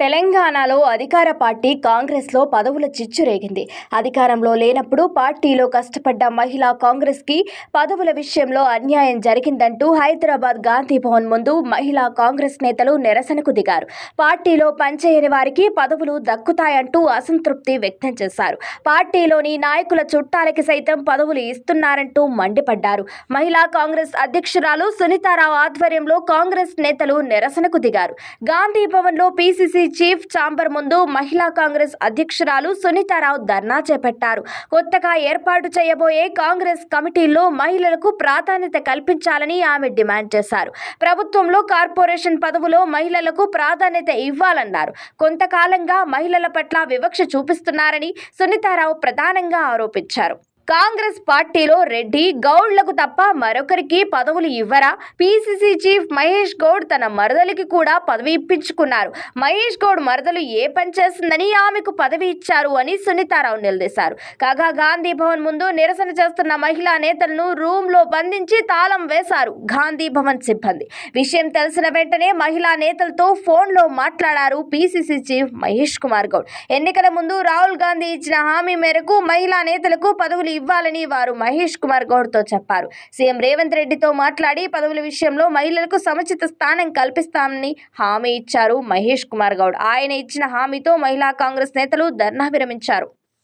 తెలంగాణలో అధికార పార్టీ కాంగ్రెస్లో పదవుల చిచ్చు రేగింది. అధికారంలో లేనప్పుడు పార్టీలో కష్టపడ్డ మహిళా కాంగ్రెస్కి పదవుల విషయంలో అన్యాయం జరిగిందంటూ హైదరాబాద్ గాంధీ భవన్ ముందు మహిళా కాంగ్రెస్ నేతలు నిరసనకు దిగారు. పార్టీలో పనిచేయని వారికి పదవులు దక్కుతాయంటూ అసంతృప్తి వ్యక్తం చేశారు. పార్టీలోని నాయకుల చుట్టాలకి సైతం పదవులు ఇస్తున్నారంటూ మండిపడ్డారు. మహిళా కాంగ్రెస్ అధ్యక్షురాలు సునీతారావు ఆధ్వర్యంలో కాంగ్రెస్ నేతలు నిరసనకు దిగారు. గాంధీ భవన్లో పీసీసీ చీఫ్ ఛాంబర్ ముందు మహిళా కాంగ్రెస్ అధ్యక్షురాలు సునీతారావు ధర్నా చేపట్టారు. కొత్తగా ఏర్పాటు చేయబోయే కాంగ్రెస్ కమిటీల్లో మహిళలకు ప్రాధాన్యత కల్పించాలని ఆమె డిమాండ్ చేశారు. ప్రభుత్వంలో కార్పొరేషన్ పదవులో మహిళలకు ప్రాధాన్యత ఇవ్వాలన్నారు. కొంతకాలంగా మహిళల పట్ల వివక్ష చూపిస్తున్నారని సునీతారావు ప్రధానంగా ఆరోపించారు. కాంగ్రెస్ పార్టీలో రెడ్డి గౌడ్లకు తప్ప మరొకరికి పదవులు ఇవ్వరా? పీసీసీ చీఫ్ మహేష్ గౌడ్ తన మరదలికి కూడా పదవి ఇప్పించుకున్నారు. మహేష్ గౌడ్ మరదలు ఏ పని చేస్తుందని ఆమెకు పదవి ఇచ్చారు అని సునీతారావు నిలదీశారు. కాగా గాంధీ భవన్ ముందు నిరసన చేస్తున్న మహిళా నేతలను రూమ్లో బంధించి తాళం వేశారు గాంధీ భవన్ సిబ్బంది. విషయం తెలిసిన వెంటనే మహిళా నేతలతో ఫోన్లో మాట్లాడారు పీసీసీ చీఫ్ మహేష్ కుమార్ గౌడ్. ఎన్నికల ముందు రాహుల్ గాంధీ ఇచ్చిన హామీ మేరకు మహిళా నేతలకు పదవులు ఇవ్వాలని వారు మహేష్ కుమార్ గౌడ్తో చెప్పారు. సీఎం రేవంత్ రెడ్డితో మాట్లాడి పదవుల విషయంలో మహిళలకు సముచిత స్థానం కల్పిస్తామని హామీ ఇచ్చారు మహేష్ కుమార్ గౌడ్. ఆయన ఇచ్చిన హామీతో మహిళా కాంగ్రెస్ నేతలు ధర్నా విరమించారు.